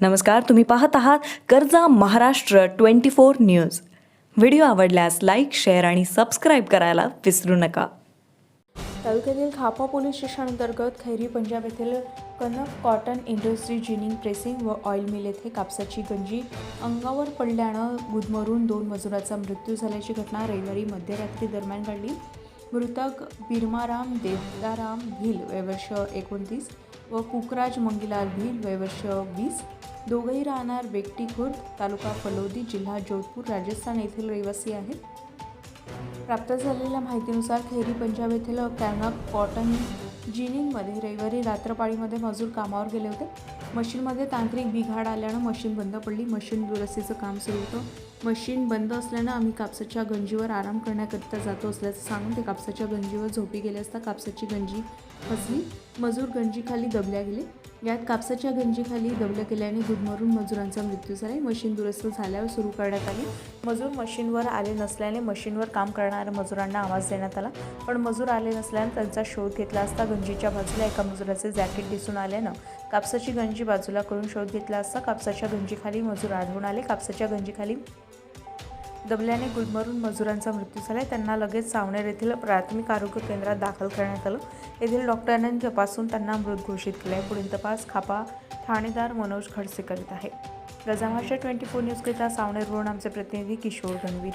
नमस्कार तुम्ही पाहत आहात कर्जा Maharashtra twenty four news. Video आवडल्यास लाईक शेअर आणि सबस्क्राईब करायला विसरू नका. तालुक्यातील खापा पोलीस स्टेशन अंतर्गत खैरी पंजाब येथील Kanak cotton industry ginning pressing व ऑइल मिल येथे कापसाची गंजी अंगावर पडल्यानं गुदमरून दोन मजुराचा मृत्यू झाल्याची घटना रविवारी मध्यरात्री दरम्यान घडली. मृतक बिरमाराम देवदाराम भिल वयवर्ष एकोणतीस व कुकराज मंगीलाल भिल वयवर्ष वीस दोघंही राहणार बेकटी खुर्द तालुका फलोदी जिल्हा जोधपूर राजस्थान येथील रहिवासी आहेत. प्राप्त झालेल्या माहितीनुसार खैरी पंजाब येथील कॅनक कॉटन जिनिंगमध्ये रविवारी रात्रपाळीमध्ये मजूर कामावर गेले होते. मशीनमध्ये तांत्रिक बिघाड आल्यानं मशीन बंद पडली. मशीन दुरुस्तीचं काम सुरू होतं. मशीन बंद असल्यानं आम्ही कापसाच्या गंजीवर आराम करण्याकरिता जातो असल्याचं सांगून ते कापसाच्या गंजीवर झोपी गेले असता कापसाची गंजी फसली. मजूर गंजीखाली दबल्या गेले. यात कापसाच्या गंजीखाली दबल्या गेल्याने गुदमरून मजुरांचा मृत्यू झाला. मशीन दुरुस्त झाल्यावर सुरू करण्यात आली. मजूर मशीनवर आले नसल्याने मशीनवर काम करणाऱ्या मजुरांना आवाज देण्यात आला. पण मजूर आले नसल्याने त्यांचा शोध घेतला असता गंजीच्या बाजूला एका मजुराचे जॅकेट दिसून आल्यानं कापसाची गंजी बाजूला करून शोध घेतला असता कापसाच्या गंजीखाली मजूर आढळून आले. कापसाच्या गंजीखाली दबल्याने गुदमरून मजुरांचा मृत्यू झाला. त्यांना लगेच सावनेर येथील प्राथमिक आरोग्य केंद्रात दाखल करण्यात आलं. येथील डॉक्टरांनी तपासून त्यांना मृत घोषित केले आहे. पुढील तपास खापा ठाणेदार मनोज खडसे करीत आहे. प्रजाभाषा ट्वेंटी फोर न्यूजकरिता सावनेरवरून आमचे प्रतिनिधी किशोर गणवीर